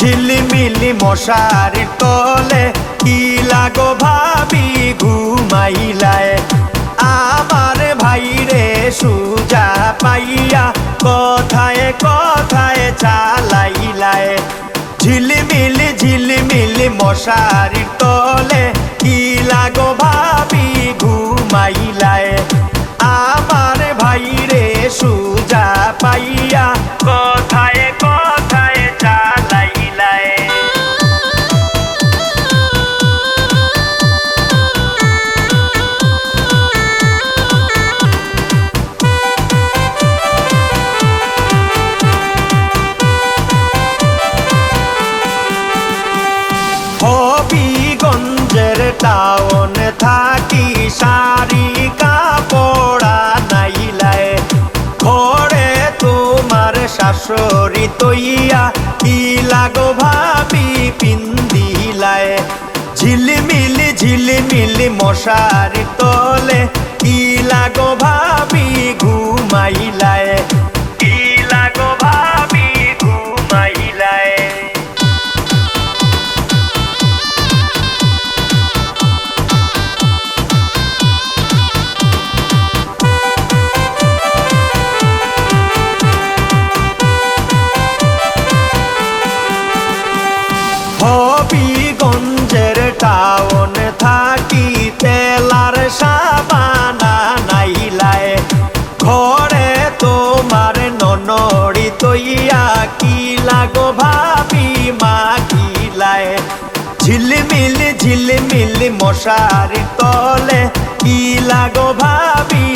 ঝিলিমিলি মশারির তলে, কি লাগো ভাবি ঘুমাইলায়? আমার ভাই রে সুজা পাইয়া কথায় কথায় চালাইলায়। ঝিলিমিলি ঝিলিমিলি মশারির তলে টাউন থাকি, শাড়ি, কাপড়া নাইলায় ঘরে তোমার শাশুড়ি তৈয়া, কি লাগো ভাবি পিন্দিলায় ঝিলিমিলি ঝিলিমিলি মশারি তলে, কি লাগো ভাবি ঘুমাইলায় তৈয়া কি লাগো ভাবি মা কি লায় ঝিলমিল ঝিলমিল মশারি তলে কি লাগো ভাবি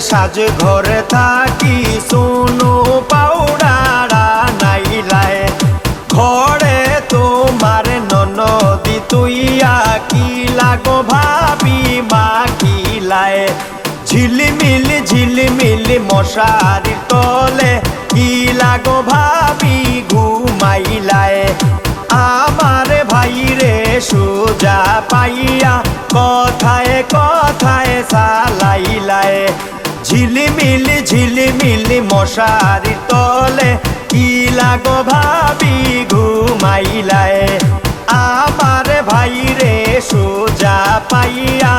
সাজ ঘরে থাকি, সোনু পাউডারা নাইলায় ঘরে তোমার ননদি তুইয়া কি লাগো ভাবি মাখিলায় ঝিলিমিলি ঝিলিমিলি মশারি তলে কি লাগো ভাবি ঘুমাইলায় আমার ভাই রে সোজা পাইয়া, কথায় কথায় সালাইলায় ঝিলিমিলি ঝিলিমিলি মশারি তলে কি লাগো ভাবি ঘুমাইলায়? আমার ভাই রে সোজা পাইয়া